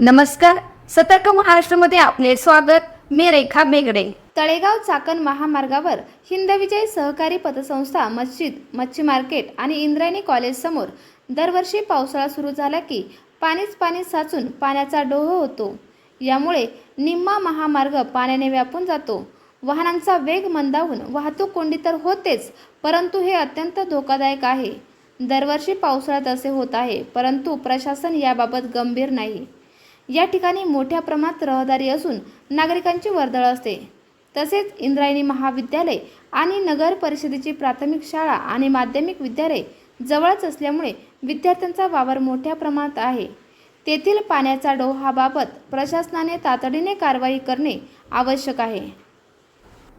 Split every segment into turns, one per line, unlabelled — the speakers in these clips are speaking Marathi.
नमस्कार सतर्क महाराष्ट्रामध्ये आपले स्वागत. मी रेखा बेगडे.
तळेगाव चाकण महामार्गावर हिंदविजय सहकारी पतसंस्था मस्जिद मच्छी मार्केट आणि इंद्रायणी कॉलेज समोर दरवर्षी पावसाळा सुरू झाला की पाणीच पाणी साचून पाण्याचा डोह होतो. यामुळे निम्मा महामार्ग पाण्याने व्यापून जातो. वाहनांचा वेग मंदावून वाहतूक कोंडी तर होतेच परंतु हे अत्यंत धोकादायक आहे. दरवर्षी पावसाळ्यात असे होत आहे परंतु प्रशासन याबाबत गंभीर नाही. या ठिकाणी मोठ्या प्रमाणात रहदारी असून नागरिकांची वर्दळ असते. तसेच इंद्रायणी महाविद्यालय आणि नगर परिषदेची प्राथमिक शाळा आणि माध्यमिक विद्यालय जवळच असल्यामुळे विद्यार्थ्यांचा वावर मोठ्या प्रमाणात आहे. तेथील पाण्याचा डोहाबाबत प्रशासनाने तातडीने कारवाई करणे आवश्यक आहे.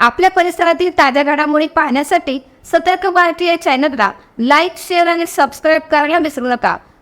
आपल्या परिसरातील ताज्या घडामोडी पाहण्यासाठी सतर्क भारतीय चॅनलला लाईक शेअर आणि सबस्क्राईब करायला विसरू नका.